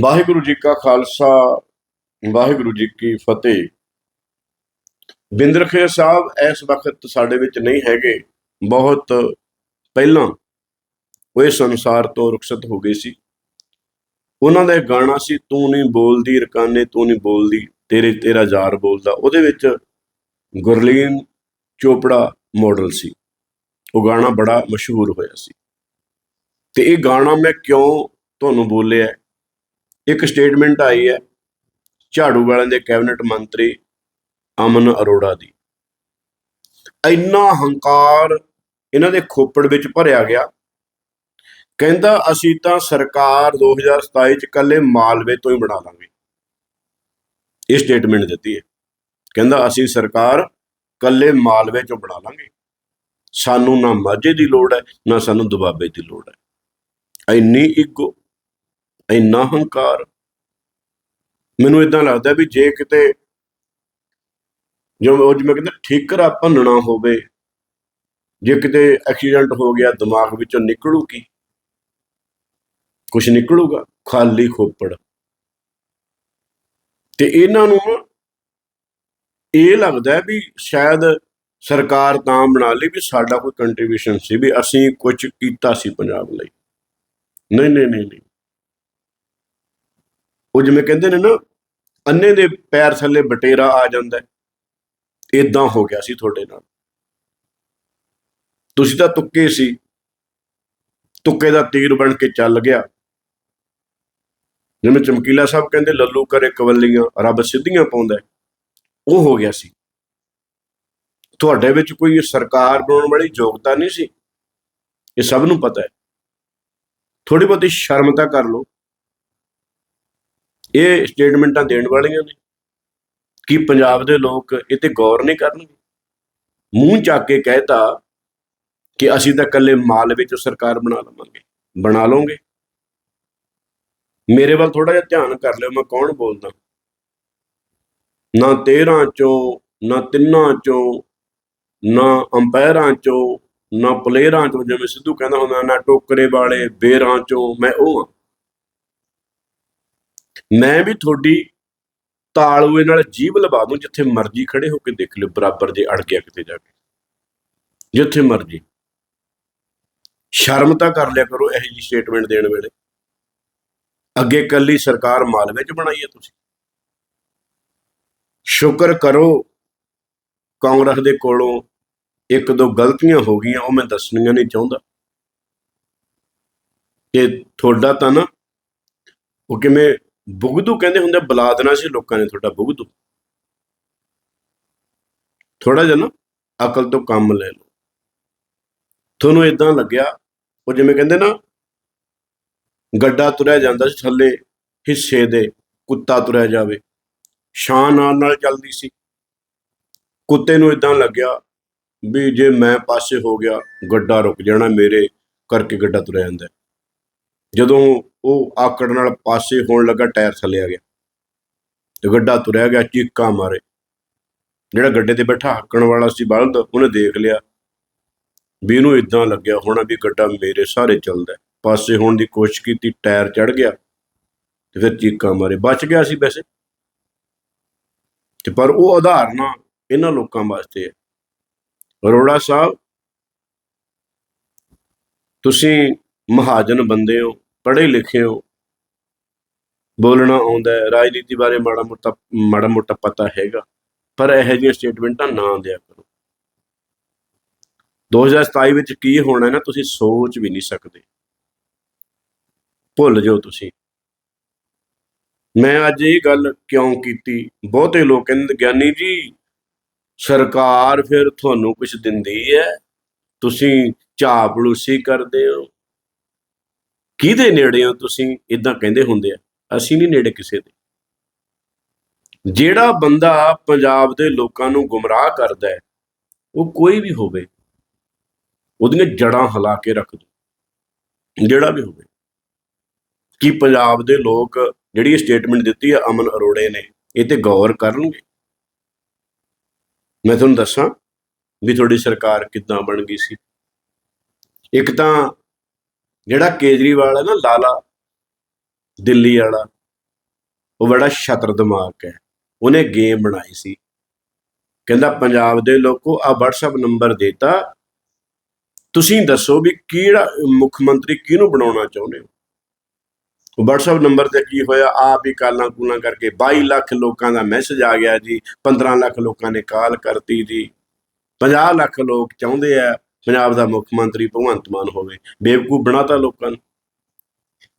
ਵਾਹਿਗੁਰੂ ਜੀ ਕਾ ਖਾਲਸਾ, ਵਾਹਿਗੁਰੂ ਜੀ ਕੀ ਫਤਿਹ। ਬਿੰਦਰ ਖੇਰ ਸਾਹਿਬ ਇਸ ਵਕਤ ਸਾਡੇ ਵਿੱਚ ਨਹੀਂ ਹੈਗੇ। ਬਹੁਤ ਪਹਿਲਾਂ ਉਹ ਇਸ ਸੰਸਾਰ ਤੋਂ ਰੁਖਸਤ ਹੋ ਗਏ ਸੀ। ਉਹਨਾਂ ਦਾ ਇੱਕ ਗਾਣਾ ਸੀ, ਤੂੰ ਨਹੀਂ ਬੋਲਦੀ ਰਕਾਨੇ, ਤੂੰ ਨਹੀਂ ਬੋਲਦੀ ਤੇਰੇ, ਤੇਰਾ ਯਾਰ ਬੋਲਦਾ। ਉਹਦੇ ਵਿੱਚ ਗੁਰਲੀਨ ਚੋਪੜਾ ਮਾਡਲ ਸੀ। ਉਹ ਗਾਣਾ ਬੜਾ ਮਸ਼ਹੂਰ ਹੋਇਆ ਸੀ। ਤੇ ਇਹ ਗਾਣਾ ਮੈਂ ਕਿਉਂ ਤੁਹਾਨੂੰ ਬੋਲਿਆ? ਇੱਕ ਸਟੇਟਮੈਂਟ ਆਈ ਹੈ ਝਾੜੂ ਵਾਲਿਆਂ ਦੇ ਕੈਬਨਿਟ ਮੰਤਰੀ ਅਮਨ ਅਰੋੜਾ ਦੀ। ਇੰਨਾ ਹੰਕਾਰ ਇਹਨਾਂ ਦੇ ਖੋਪੜ ਵਿੱਚ ਭਰਿਆ ਗਿਆ। ਕਹਿੰਦਾ, ਅਸੀਂ ਤਾਂ ਸਰਕਾਰ 2027 ਚ ਕੱਲੇ ਮਾਲਵੇ ਤੋਂ ਹੀ ਬਣਾ ਲਾਂਗੇ। ਇਹ ਸਟੇਟਮੈਂਟ ਦਿੱਤੀ ਹੈ। ਕਹਿੰਦਾ, ਅਸੀਂ ਸਰਕਾਰ ਕੱਲੇ ਮਾਲਵੇ ਚੋਂ ਬਣਾ ਲਾਂਗੇ। ਸਾਨੂੰ ਨਾ ਮਾਝੇ ਦੀ ਲੋੜ ਹੈ, ਨਾ ਸਾਨੂੰ ਦੁਆਬੇ ਦੀ ਲੋੜ ਹੈ। ਇੰਨੀ ਇਗੋ ਇੰਨਾ ਹੰਕਾਰ। ਮੈਨੂੰ ਇਦਾਂ ਲੱਗਦਾ ਵੀ ਜੇ ਕਿਤੇ ਜੋ ਉਹ ਜਿਵੇਂ ਕਹਿੰਦਾ ਠੀਕਰਾ ਭੰਨਣਾ ਹੋਵੇ, ਜੇ ਕਿਤੇ ਐਕਸੀਡੈਂਟ ਹੋ ਗਿਆ, ਦਿਮਾਗ ਵਿੱਚੋਂ ਨਿਕਲੂ ਕੀ ਕੁਝ ਨਿਕਲੂਗਾ, ਖਾਲੀ ਖੋਪੜ। ਤੇ ਇਹਨਾਂ ਨੂੰ ਇਹ ਲੱਗਦਾ ਵੀ ਸ਼ਾਇਦ ਸਰਕਾਰ ਤਾਂ ਬਣਾ ਲਈ ਵੀ ਸਾਡਾ ਕੋਈ ਕੰਟਰੀਬਿਊਸ਼ਨ ਸੀ ਵੀ ਅਸੀਂ ਕੁਝ ਕੀਤਾ ਸੀ ਪੰਜਾਬ ਲਈ। ਨਹੀਂ ਨਹੀਂ ਨਹੀਂ। ਉਹ ਜਿਵੇਂ ਕਹਿੰਦੇ ਨੇ ਨਾ, ਅੰਨੇ ਦੇ ਪੈਰ ਥੱਲੇ ਬਟੇਰਾ ਆ ਜਾਂਦਾ ਹੈ। ਇਦਾਂ ਹੋ ਗਿਆ ਸੀ ਤੁਹਾਡੇ ਨਾਲ। ਤੁਸੀਂ ਤਾਂ ਤੁੱਕੇ ਸੀ। ਤੁੱਕੇ ਦਾ ਤੀਰ ਬਣ ਕੇ ਚੱਲ ਗਿਆ। ਜਿਵੇਂ ਚਮਕੀਲਾ ਸਾਹਿਬ ਕਹਿੰਦੇ, ਲੱਲੂ ਕਰੇ ਕਵੱਲੀਆਂ, ਰੱਬ ਸਿੱਧੀਆਂ ਪਾਉਂਦਾ ਉਹ ਹੋ ਗਿਆ ਸੀ। ਤੁਹਾਡੇ ਵਿੱਚ ਕੋਈ ਸਰਕਾਰ ਬਣਾਉਣ ਵਾਲੀ ਯੋਗਤਾ ਨਹੀਂ ਸੀ? ਇਹ ਸਭ ਨੂੰ ਪਤਾ ਹੈ। ਥੋੜੀ ਬਹੁਤੀ ਸ਼ਰਮ ਤਾਂ ਕਰ ਲਓ। ਇਹ ਸਟੇਟਮੈਂਟਾਂ ਦੇਣ ਵਾਲੀਆਂ ਨੇ ਕਿ ਪੰਜਾਬ ਦੇ ਲੋਕ ਇਹ ਤੇ ਗੌਰ ਨਹੀਂ ਕਰਨਗੇ। ਮੂੰਹ ਚੱਕ ਕੇ ਕਹਿਤਾ ਕਿ ਅਸੀਂ ਤਾਂ ਇਕੱਲੇ ਮਾਲਵੇ ਵਿੱਚ ਸਰਕਾਰ ਬਣਾ ਲਵਾਂਗੇ, ਬਣਾ ਲਓਗੇ ਮੇਰੇ ਵੱਲ ਥੋੜਾ ਜਿਹਾ ਧਿਆਨ ਕਰ ਲਿਓ, ਮੈਂ ਕੌਣ ਬੋਲਦਾ? ਨਾ 13 ਚੋਂ, ਨਾ ਤਿੰਨਾਂ ਚੋਂ, ਨਾ ਅੰਪਾਇਰਾਂ ਚੋਂ, ਨਾ ਪਲੇਅਰਾਂ ਚੋਂ, ਜਿਵੇਂ ਸਿੱਧੂ ਕਹਿੰਦਾ ਹੁੰਦਾ, ਨਾ ਟੋਕਰੇ ਵਾਲੇ, ਬੇਰਾਂ ਚੋਂ, ਮੈਂ ਉਹ ਹਾਂ। ਮੈਂ ਵੀ ਤੁਹਾਡੀ ਤਾਲੂਏ ਨਾਲ ਜੀਭ ਲਵਾ ਦੂੰ, ਜਿੱਥੇ ਮਰਜ਼ੀ ਖੜੇ ਹੋ ਕੇ ਦੇਖ ਲਿਓ, ਬਰਾਬਰ ਜੇ ਅੜ ਗਿਆ ਕਿਤੇ ਜਾ ਕੇ। ਜਿੱਥੇ ਮਰਜ਼ੀ। ਸ਼ਰਮ ਤਾਂ ਕਰ ਲਿਆ ਕਰੋ ਇਹੋ ਜੀ ਸਟੇਟਮੈਂਟ ਦੇਣ ਵੇਲੇ। ਅੱਗੇ ਕੱਲੀ ਸਰਕਾਰ ਮਾਲਵੇ ਚ ਬਣਾਈ ਹੈ ਤੁਸੀਂ। ਸ਼ੁਕਰ ਕਰੋ, ਕਾਂਗਰਸ ਦੇ ਕੋਲੋਂ ਇੱਕ ਦੋ ਗਲਤੀਆਂ ਹੋ ਗਈਆਂ, ਉਹ ਮੈਂ ਦੱਸਣੀਆਂ ਨਹੀਂ ਚਾਹੁੰਦਾ। ਕਿ ਤੁਹਾਡਾ ਤਾਂ ਨਾ, ਉਹ ਕਿਵੇਂ ਬੁਗਦੂ ਕਹਿੰਦੇ ਹੁੰਦੇ ਬੁਲਾ ਦੇਣਾ ਸੀ ਲੋਕਾਂ ਨੇ ਤੁਹਾਡਾ ਬੁਗਦੂ। ਥੋੜਾ ਜਿਹਾ ਨਾ ਅਕਲ ਤੋਂ ਕੰਮ ਲੈ ਲਓ। ਤੁਹਾਨੂੰ ਇਦਾਂ ਲੱਗਿਆ, ਉਹ ਜਿਵੇਂ ਕਹਿੰਦੇ ਨਾ, ਗੱਡਾ ਤੁਰਿਆ ਜਾਂਦਾ ਸੀ ਥੱਲੇ, ਹਿੱਸੇ ਦੇ, ਕੁੱਤਾ ਤੁਰਿਆ ਜਾਵੇ। ਸ਼ਾਨ ਨਾਲ ਨਾਲ ਚੱਲਦੀ ਸੀ। ਕੁੱਤੇ ਨੂੰ ਇਦਾਂ ਲੱਗਿਆ ਵੀ ਜੇ ਮੈਂ ਪਾਸੇ ਹੋ ਗਿਆ, ਗੱਡਾ ਰੁਕ ਜਾਣਾ ਮੇਰੇ ਕਰਕੇ ਗੱਡਾ ਤੁਰਿਆ ਜਾਂਦਾ। ਜਦੋਂ ਉਹ ਆਕੜ ਨਾਲ ਪਾਸੇ ਹੋਣ ਲੱਗਾ, ਟਾਇਰ ਥੱਲੇ ਆ ਗਿਆ। ਤੇ ਗੱਡਾ ਤੁਰਿਆ ਗਿਆ, ਚੀਕਾਂ ਮਾਰੇ। ਜਿਹੜਾ ਗੱਡੇ ਤੇ ਬੈਠਾ, ਹੱਕਣ ਵਾਲਾ ਸੀ ਬਲਦ, ਉਹਨੇ ਦੇਖ ਲਿਆ ਵੀ ਇਹਨੂੰ ਇਦਾਂ ਲੱਗਿਆ ਹੋਣਾ ਵੀ ਗੱਡਾ ਮੇਰੇ ਸਾਰੇ ਚੱਲਦਾ। ਪਾਸੇ ਹੋਣ ਦੀ ਕੋਸ਼ਿਸ਼ ਕੀਤੀ, ਟਾਇਰ ਚੜ ਗਿਆ ਤੇ ਫਿਰ ਚੀਕਾਂ ਮਾਰੇ। ਬਚ ਗਿਆ ਸੀ ਵੈਸੇ। ਤੇ ਪਰ ਉਹ ਉਦਾਹਰਨਾਂ ਇਹਨਾਂ ਲੋਕਾਂ ਵਾਸਤੇ ਹੈ। ਅਰੋੜਾ ਸਾਹਿਬ, ਤੁਸੀਂ ਮਹਾਜਨ ਬੰਦੇ ਹੋ। ਪੜ੍ਹੇ ਲਿਖੇ ਹੋ। ਬੋਲਣਾ ਆਉਂਦਾ ਹੈ। ਰਾਜਨੀਤੀ ਬਾਰੇ ਮਾੜਾ ਮੋਟਾ ਮਾੜਾ ਮੋਟਾ ਪਤਾ ਹੈਗਾ। ਪਰ ਇਹੋ ਜਿਹੀਆਂ ਸਟੇਟਮੈਂਟਾਂ ਨਾ ਦਿਆ ਕਰੋ। 2027 ਵਿੱਚ ਕੀ ਹੋਣਾ ਨਾ, ਤੁਸੀਂ ਸੋਚ ਵੀ ਨਹੀਂ ਸਕਦੇ। ਭੁੱਲ ਜਾਓ ਤੁਸੀਂ। ਮੈਂ ਅੱਜ ਇਹ ਗੱਲ ਕਿਉਂ ਕੀਤੀ? ਬਹੁਤੇ ਲੋਕ ਕਹਿੰਦੇ, ਗਿਆਨੀ ਜੀ, ਸਰਕਾਰ ਫਿਰ ਤੁਹਾਨੂੰ ਕੁਝ ਦਿੰਦੀ ਹੈ। ਤੁਸੀਂ ਚਾਪਲੂਸੀ ਕਰਦੇ ਹੋ। ਕਿਹਦੇ ਨੇੜੇ ਹੋ ਤੁਸੀਂ ਇਦਾਂ ਕਹਿੰਦੇ ਹੁੰਦੇ ਆ? ਅਸੀਂ ਨਹੀਂ ਨੇੜੇ ਕਿਸੇ ਦੇ। ਜਿਹੜਾ ਬੰਦਾ ਪੰਜਾਬ ਦੇ ਲੋਕਾਂ ਨੂੰ ਗੁੰਮਰਾਹ ਕਰਦਾ ਹੈ, ਉਹ ਕੋਈ ਵੀ ਹੋਵੇ, ਉਹਦੀਆਂ ਜੜਾਂ ਹਿਲਾ ਕੇ ਰੱਖ ਦੋ। ਜਿਹੜਾ ਵੀ ਹੋਵੇ। ਕਿ ਪੰਜਾਬ ਦੇ ਲੋਕ ਜਿਹੜੀ ਸਟੇਟਮੈਂਟ ਦਿੱਤੀ ਹੈ ਅਮਨ ਅਰੋੜੇ ਨੇ, ਇਹ ਤੇ ਗੌਰ ਕਰਨਗੇ। ਮੈਂ ਤੁਹਾਨੂੰ ਦੱਸਾਂ ਵੀ ਤੁਹਾਡੀ ਸਰਕਾਰ ਕਿੱਦਾਂ ਬਣ ਗਈ ਸੀ। ਇੱਕ ਤਾਂ ਜਿਹੜਾ ਕੇਜਰੀਵਾਲ ਹੈ ਨਾ, ਲਾਲਾ ਦਿੱਲੀ ਵਾਲਾ, ਉਹ ਬੜਾ ਸ਼ਤਰ ਦਿਮਾਗ ਹੈ। ਉਹਨੇ ਗੇਮ ਬਣਾਈ ਸੀ। ਕਹਿੰਦਾ ਪੰਜਾਬ ਦੇ ਲੋਕੋ ਆ WhatsApp ਨੰਬਰ ਦੇਤਾ। ਤੁਸੀਂ ਦੱਸੋ ਵੀ ਕਿਹੜਾ ਮੁੱਖ ਮੰਤਰੀ ਕਿਹਨੂੰ ਬਣਾਉਣਾ ਚਾਹੁੰਦੇ ਹੋ? ਉਹ WhatsApp ਨੰਬਰ ਤੇ ਕੀ ਹੋਇਆ? ਆਪ ਹੀ ਕਾਲਾਂ ਕੂਲਾਂ ਕਰਕੇ 22 ਲੱਖ ਲੋਕਾਂ ਦਾ ਮੈਸੇਜ ਆ ਗਿਆ ਜੀ 15 ਲੱਖ ਲੋਕਾਂ ਨੇ ਕਾਲ ਕਰਤੀ ਜੀ। 50 ਲੱਖ ਲੋਕ ਚਾਹੁੰਦੇ ਆ ਪੰਜਾਬ ਦਾ ਮੁੱਖ ਮੰਤਰੀ ਭਗਵੰਤ ਮਾਨ ਹੋਵੇ, ਬੇਵਕੂਫ ਬਣਾਤਾ ਲੋਕਾਂ ਨੂੰ।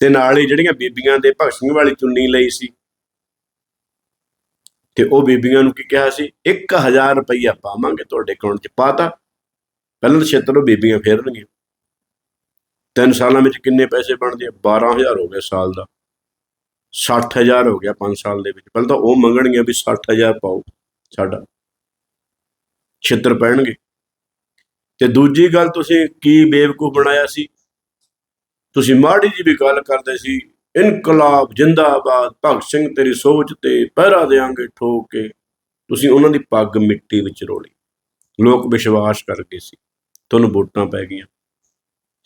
ਤੇ ਨਾਲ ਹੀ ਜਿਹੜੀਆਂ ਬੀਬੀਆਂ ਦੇ ਭਗਤ ਸਿੰਘ ਵਾਲੀ ਚੁੰਨੀ ਲਈ ਸੀ, ਤੇ ਉਹ ਬੀਬੀਆਂ ਨੂੰ ਕੀ ਕਿਹਾ ਸੀ? 1000 ਰੁਪਈਆ ਪਾਵਾਂਗੇ ਤੁਹਾਡੇ ਅਕਾਊਂਟ 'ਚ ਪਾਤਾ, ਪਹਿਲਾਂ ਤਾਂ ਛੇਤਰ ਉਹ ਬੀਬੀਆਂ ਫੇਰਨਗੀਆਂ। ਤਿੰਨ ਸਾਲਾਂ ਵਿੱਚ ਕਿੰਨੇ ਪੈਸੇ ਬਣਦੇ ਆ? 12000 ਹੋ ਗਿਆ ਸਾਲ ਦਾ। 60000 ਹੋ ਗਿਆ 5 ਸਾਲ ਦੇ ਵਿੱਚ। ਪਹਿਲਾਂ ਤਾਂ ਉਹ ਮੰਗਣਗੀਆਂ ਵੀ 60000 ਪਾਓ ਸਾਡਾ। ਛੇਤਰ ਪੈਣਗੇ। ਤੇ ਦੂਜੀ ਗੱਲ ਤੁਸੀਂ ਕੀ ਬੇਵਕੂਫ ਬਣਾਇਆ ਸੀ? ਤੁਸੀਂ ਮਾੜੀ ਜੀ ਵੀ ਗੱਲ ਕਰਦੇ ਸੀ, ਇਨਕਲਾਬ, ਜਿੰਦਾਬਾਦ, ਭਗਤ ਸਿੰਘ ਤੇਰੀ ਸੋਚ ਤੇ ਪਹਿਰਾ ਦੇਾਂਗੇ ਠੋਕ ਕੇ, ਤੁਸੀਂ ਉਹਨਾਂ ਦੀ ਪੱਗ ਮਿੱਟੀ ਵਿੱਚ ਰੋਲੀ। ਲੋਕ ਵਿਸ਼ਵਾਸ ਕਰ ਗਏ ਸੀ, ਤੁਹਾਨੂੰ ਵੋਟਾਂ ਪੈ ਗਈਆਂ।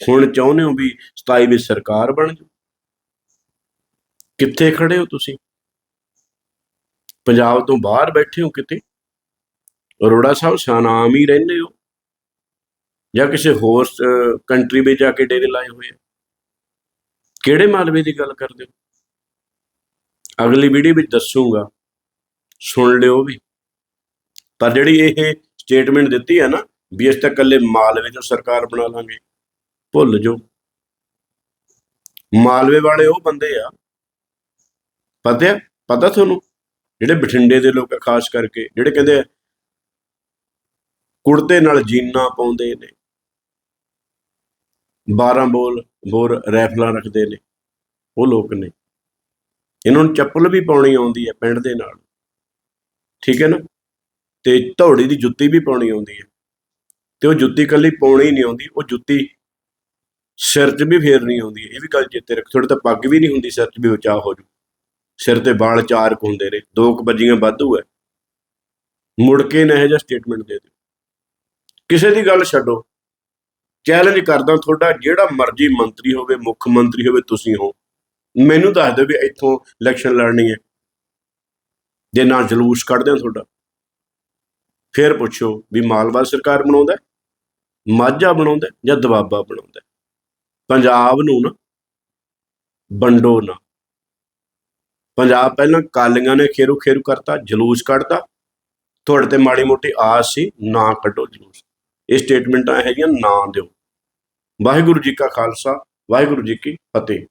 ਹੁਣ ਚਾਹੁੰਦੇ ਹੋ ਵੀ 27 ਵਿੱਚ ਸਰਕਾਰ ਬਣ ਜਾਊ ਕਿੱਥੇ ਖੜੇ ਹੋ ਤੁਸੀਂ? ਪੰਜਾਬ ਤੋਂ ਬਾਹਰ ਬੈਠੇ ਹੋ ਕਿਤੇ? ਅਰੋੜਾ ਸਾਹਿਬ ਸਨਾਮ ਹੀ ਰਹਿੰਦੇ ਹੋ। ਜਾਂ ਕਿਸੇ ਹੋਰ ਕੰਟਰੀ ਵਿੱਚ ਜਾ ਕੇ ਡੇਰੇ ਲਾਏ ਹੋਏ ਆ? ਕਿਹੜੇ ਮਾਲਵੇ ਦੀ ਗੱਲ ਕਰਦੇ ਹੋ? ਅਗਲੀ ਵੀਡੀਓ ਵਿੱਚ ਦੱਸੂਗਾ। ਸੁਣ ਲਿਓ ਵੀ। ਪਰ ਜਿਹੜੀ ਇਹ ਸਟੇਟਮੈਂਟ ਦਿੱਤੀ ਹੈ ਨਾ, ਵੀ ਇਸ ਤਾਂ ਇਕੱਲੇ ਮਾਲਵੇ ਤੋਂ ਸਰਕਾਰ ਬਣਾ ਲਾਂਗੇ, ਭੁੱਲ ਜੋ ਮਾਲਵੇ ਵਾਲੇ ਉਹ ਬੰਦੇ ਆ। ਪਤਾ ਪਤਾ ਤੁਹਾਨੂੰ? ਜਿਹੜੇ ਬਠਿੰਡੇ ਦੇ ਲੋਕ ਆ, ਖਾਸ ਕਰਕੇ, ਜਿਹੜੇ ਕਹਿੰਦੇ ਕੁੜਤੇ ਨਾਲ ਜੀਨਾ ਪਾਉਂਦੇ ਨੇ। 12 ਬੋਲ, ਬੋਰ ਰੈਫਲਾਂ ਰੱਖਦੇ ਨੇ। ਉਹ ਲੋਕ ਨੇ। ਇਹਨਾਂ ਨੂੰ ਚੱਪਲ ਵੀ ਪਾਉਣੀ ਆਉਂਦੀ ਹੈ ਪਿੰਡ ਦੇ ਨਾਲ। ਠੀਕ ਹੈ ਨਾ? ਤੇ ਧੌੜੀ ਦੀ ਜੁੱਤੀ ਵੀ ਪਾਉਣੀ ਆਉਂਦੀ ਹੈ। ਤੇ ਉਹ ਜੁੱਤੀ ਕੱਲੀ ਪਾਉਣੀ ਨਹੀਂ ਆਉਂਦੀ, ਉਹ ਜੁੱਤੀ ਸਿਰ 'ਚ ਵੀ ਫੇਰਨੀ ਆਉਂਦੀ ਹੈ। ਇਹ ਵੀ ਗੱਲ ਚੇਤੇ ਰੱਖ। ਥੋੜੇ ਤਾਂ ਪੱਗ ਵੀ ਨਹੀਂ ਹੁੰਦੀ ਸਿਰ 'ਚ ਵੀ ਬਚਾਅ ਹੋ ਜੂ। ਸਿਰ ਤੇ ਬਾਲ ਚਾਰ ਹੁੰਦੇ ਨੇ। ਦੋ ਕੁ ਬੱਜੀਆਂ ਵਾਧੂ ਹੈ। ਮੁੜ ਕੇ ਨਾ ਇਹ ਜਿਹਾ ਸਟੇਟਮੈਂਟ ਦੇ ਦਿਓ। ਕਿਸੇ ਦੀ ਗੱਲ ਛੱਡੋ। ਚੈਲੰਜ ਕਰਦਾ ਤੁਹਾਡਾ, ਜਿਹੜਾ ਮਰਜ਼ੀ ਮੰਤਰੀ ਹੋਵੇ, ਮੁੱਖ ਮੰਤਰੀ ਹੋਵੇ, ਤੁਸੀਂ ਹੋ। ਮੈਨੂੰ ਦੱਸ ਦਿਓ ਵੀ ਇੱਥੋਂ ਇਲੈਕਸ਼ਨ ਲੜਨੀ ਹੈ। ਜੇ ਨਾ ਜਲੂਸ ਕੱਢਦੇ ਹੋ ਤੁਹਾਡਾ। ਫਿਰ ਪੁੱਛੋ ਵੀ ਮਾਲਵਾ ਸਰਕਾਰ ਬਣਾਉਂਦਾ ਮਾਝਾ ਬਣਾਉਂਦਾ ਜਾਂ ਦਬਾਬਾ ਬਣਾਉਂਦਾ ਪੰਜਾਬ ਨੂੰ ਨਾ, ਵੰਡੋ ਨਾ। ਪੰਜਾਬ ਪਹਿਲਾਂ ਕਾਲੀਆਂ ਨੇ ਖੇਰੂ ਖੇਰੂ ਕਰਤਾ, ਜਲੂਸ ਕੱਢਤਾ। ਤੁਹਾਡੇ ਤੇ ਮਾੜੀ ਮੋਟੀ ਆਸ ਸੀ, ਨਾ ਕੱਢੋ ਜਲੂਸ। ਇਹ ਸਟੇਟਮੈਂਟਾਂ ਹੈਗੀਆਂ ਨਾ ਦਿਓ। ਵਾਹਿਗੁਰੂ ਜੀ ਕਾ ਖਾਲਸਾ ਵਾਹਿਗੁਰੂ ਜੀ ਕੀ ਫਤਿਹ।